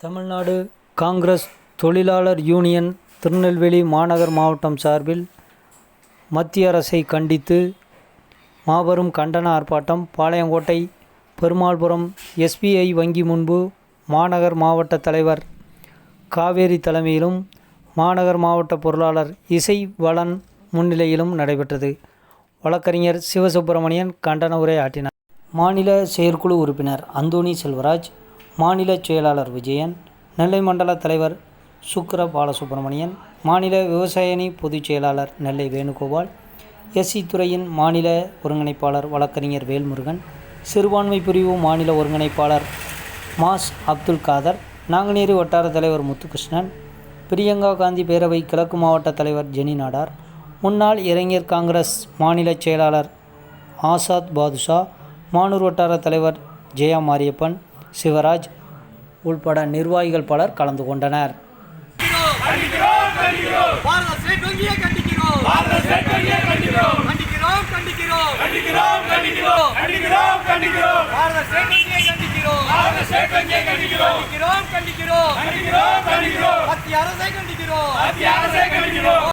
தமிழ்நாடு காங்கிரஸ் தொழிலாளர் யூனியன் திருநெல்வேலி மாநகர் மாவட்டம் சார்பில் மத்திய அரசை கண்டித்து மாபெரும் கண்டன ஆர்ப்பாட்டம் பாளையங்கோட்டை பெருமாள்புரம் எஸ்பிஐ வங்கி முன்பு மாநகர் மாவட்ட தலைவர் காவேரி தலைமையிலும் மாநகர் மாவட்ட பொருளாளர் இசை வளன் முன்னிலையிலும் நடைபெற்றது. வழக்கறிஞர் சிவசுப்பிரமணியன் கண்டன உரை ஆற்றினார். மாநில செயற்குழு உறுப்பினர் அந்தோணி செல்வராஜ் மாநில செயலாளர் விஜயன் நெல்லை மண்டல தலைவர் சுக்கர பாலசுப்பிரமணியன் மாநில விவசாயணி பொதுச் செயலாளர் நெல்லை வேணுகோபால் எஸ்சி துறையின் மாநில ஒருங்கிணைப்பாளர் வழக்கறிஞர் வேல்முருகன் சிறுபான்மை பிரிவு மாநில ஒருங்கிணைப்பாளர் மாஸ் அப்துல் காதர் நாங்குநேரி வட்டார தலைவர் முத்துகிருஷ்ணன் பிரியங்கா காந்தி பேரவை கிழக்கு மாவட்ட தலைவர் ஜெனி நாடார் முன்னாள் இளைஞர் காங்கிரஸ் மாநில செயலாளர் ஆசாத் பாதுஷா மானூர் வட்டார தலைவர் ஜெயா மாரியப்பன் சிவராஜ் உள்பட நிர்வாகிகள் பலர் கலந்து கொண்டனர். கண்டிக்கிறோம் அரசை கண்டிக்கிறோம்.